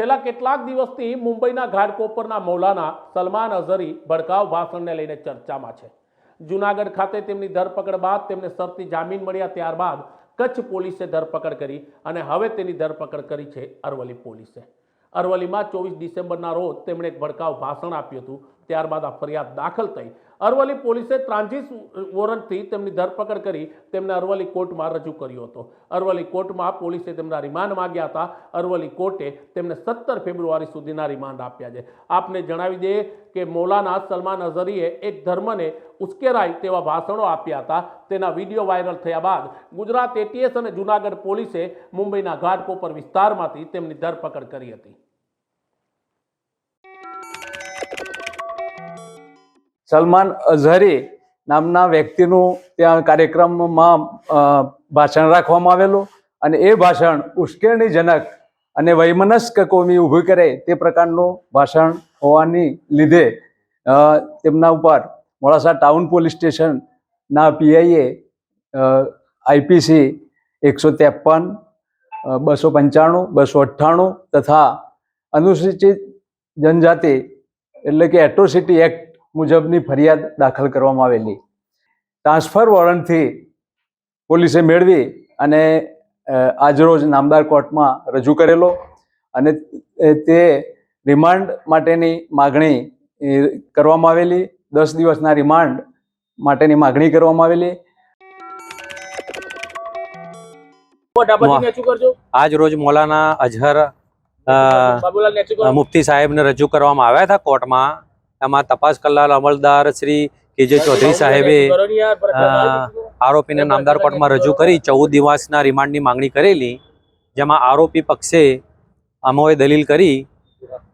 છેલ્લા કેટલાક દિવસથી મુંબઈના ઘાટકોપરના મૌલાના સલમાન અઝહરી ભડકાવ ભાષણને લઈને ચર્ચામાં છે. જુનાગઢ ખાતે તેમની ધરપકડ બાદ તેમને શરતી જામીન મળ્યા ત્યારબાદ કચ્છ પોલીસે ધરપકડ કરી અને હવે તેની ધરપકડ કરી છે અરવલ્લી પોલીસે. અરવલ્લીમાં ચોવીસ ડિસેમ્બરના રોજ તેમણે એક ભડકાવ ભાષણ આપ્યું હતું ત્યારબાદ આ ફરિયાદ દાખલ થઈ. અરવલ્લી પોલીસે ટ્રાન્ઝિટ વોરંટથી તેમની ધરપકડ કરી તેમને અરવલ્લી કોર્ટમાં રજૂ કર્યો હતો. અરવલ્લી કોર્ટમાં પોલીસે તેમના રિમાન્ડ માંગ્યા હતા. અરવલ્લી કોર્ટે તેમને સત્તર ફેબ્રુઆરી સુધીના રિમાન્ડ આપ્યા છે. આપને જણાવી દઈએ કે મૌલાના સલમાન અઝરીએ એક ધર્મને ઉશ્કેરાય તેવા ભાષણો આપ્યા હતા. તેના વીડિયો વાયરલ થયા બાદ ગુજરાત એટીએસ અને જુનાગઢ પોલીસે મુંબઈના ઘાટકોપર વિસ્તારમાંથી તેમની ધરપકડ કરી હતી. સલમાન અઝહરી નામના વ્યક્તિનું ત્યાં કાર્યક્રમમાં ભાષણ રાખવામાં આવેલું અને એ ભાષણ ઉશ્કેરણીજનક અને વૈમનસ્ક કોમી ઊભી કરે તે પ્રકારનું ભાષણ હોવાની લીધે તેમના ઉપર મોડાસા ટાઉન પોલીસ સ્ટેશનના પીઆઈએ આઈપીસી એકસો ત્રેપન બસો પંચાણું, બસો અઠ્ઠાણું તથા અનુસૂચિત જનજાતિ એટલે કે એટ્રોસિટી એક્ટ મુજબની ફરિયાદ દાખલ કરવામાં આવેલી. ટ્રાન્સફર વોરંટથી પોલીસે મેળવી અને આજરોજ નામદાર કોર્ટમાં રજૂ કરેલો અને તે રિમાન્ડ માટેની માગણી કરવામાં આવેલી. દસ દિવસના રિમાન્ડ માટેની માગણી કરવામાં આવેલી. આજ રોજ મૌલાના અઝહર મુફ્તી સાહેબને રજૂ કરવામાં આવ્યા હતા કોર્ટમાં. એમાં તપાસ કલાલ અમલદાર શ્રી કેજે ચૌધરી સાહેબે આરોપીને નામદાર કોર્ટમાં રજૂ કરી ચૌદ દિવસના રિમાન્ડની માંગણી કરેલી, જેમાં આરોપી પક્ષે અમોએ દલીલ કરી.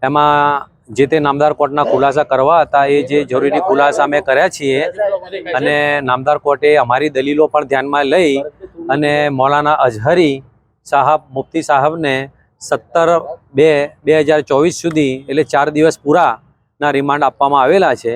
એમાં જે તે નામદાર કોર્ટના ખુલાસા કરવા હતા, એ જે જરૂરી ખુલાસા અમે કર્યા છીએ, અને નામદાર કોર્ટે અમારી દલીલો પણ ધ્યાનમાં લઈ અને મૌલાના અઝહરી સાહબ, મુફ્તી સાહેબને સત્તર બે બે હજાર ચોવીસ સુધી, એટલે ચાર દિવસ પૂરાના રિમાન્ડ આપવામાં આવેલા છે.